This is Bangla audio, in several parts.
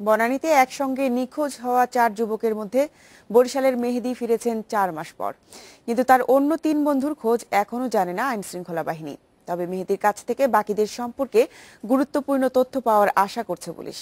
বনানীতে একসঙ্গে নিখোঁজ হওয়া চার যুবকের মধ্যে বরিশালের মেহেদি ফিরেছেন চার মাস পর। কিন্তু তার অন্য তিন বন্ধুর খোঁজ এখনও জানে না আইন শৃঙ্খলা বাহিনী। তবে মেহেদির কাছ থেকে বাকিদের সম্পর্কে গুরুত্বপূর্ণ তথ্য পাওয়ার আশা করছে পুলিশ।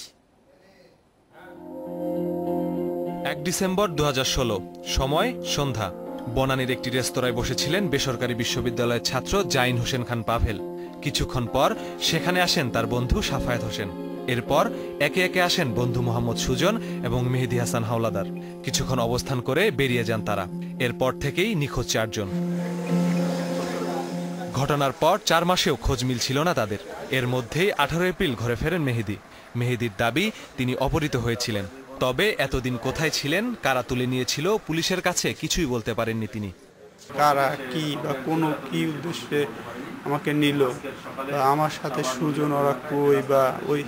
এক ডিসেম্বর দু হাজার ষোলো, সময় সন্ধ্যা। বনানীর একটি রেস্তোরাঁয় বসেছিলেন বেসরকারি বিশ্ববিদ্যালয়ের ছাত্র জাইন হোসেন খান পাভেল। কিছুক্ষণ পর সেখানে আসেন তার বন্ধু সাফায়েত হোসেন। এরপর একে একে আসেন বন্ধু মোহাম্মদ সুজন এবং মেহেদি হাসান হাওলাদার। কিছুক্ষণ অবস্থান করে বেরিয়ে যান তারা। এরপর থেকেই নিখোঁজ চারজন। ঘটনার পর চার মাসেও খোঁজ মিলছিল না তাদের। এর মধ্যেই আঠারো এপ্রিল ঘরে ফেরেন মেহেদি। মেহেদির দাবি, তিনি অপহৃত হয়েছিলেন। তবে এতদিন কোথায় ছিলেন, কারা তুলে নিয়েছিল, পুলিশের কাছে কিছুই বলতে পারেননি তিনি। কারা, কি বা কোনো কি উদ্দেশ্যে আমাকে নিল। বা আমার সাথে সুজন ওরা কই বা ওই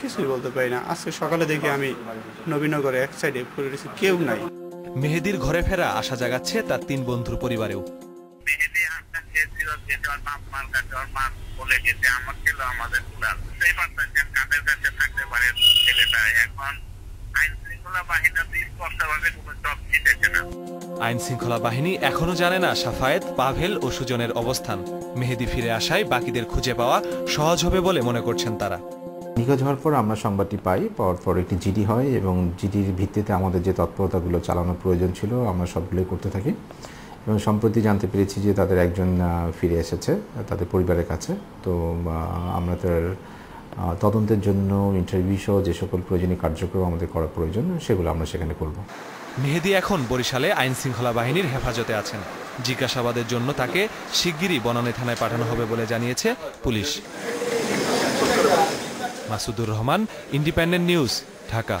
কিছুই বলতে পারি না। আজকে সকালে দেখি আমি নবীনগরে এক সাইডে পড়ে রয়েছি কেউ নাই। মেহেদির ঘরে ফেরা আশা জাগাচ্ছে তার তিন বন্ধুর পরিবারেও। মেহেদি হাসান চেয়েছিল যে ওর মার কাছে ওর মা বলে গেছে আমার ছিল আমাদের তুলার সেই পারতেছেন কাদের কাছে থাকতে পারে ছেলেটা। এখন আইন শৃঙ্খলা বাহিনী স্পষ্টভাবে কোনো জব দিতেছে না। আইন শৃঙ্খলা বাহিনী এখনও জানে না সাফায়েত, পাভেল ও সুজনের অবস্থান। মেহেদি ফিরে আসায় বাকিদের খুঁজে পাওয়া সহজ হবে বলে মনে করছেন তারা। নিখোঁজ হওয়ার পর আমরা সংবাদটি পাই, পাওয়ার পর একটি জিডি হয় এবং জিডির ভিত্তিতে আমাদের যে তৎপরতাগুলো চালানোর প্রয়োজন ছিল, আমরা সবগুলোই করতে থাকি। এবং সম্প্রতি জানতে পেরেছি যে তাদের একজন ফিরে এসেছে, তাদের পরিবারের কাছে। তো আমরা তার তদন্তের জন্য ইন্টারভিউ সহ যে সকল প্রয়োজনীয় কার্যক্রম আমাদের করা প্রয়োজন, সেগুলো আমরা সেখানে করব। মেহেদি এখন বরিশালে আইন শৃঙ্খলা বাহিনীর হেফাজতে আছেন। জিজ্ঞাসাবাদের জন্য তাকে শিগগিরই বনানী থানায় পাঠানো হবে বলে জানিয়েছে police. Masudur Rahman, independent news, Dhaka.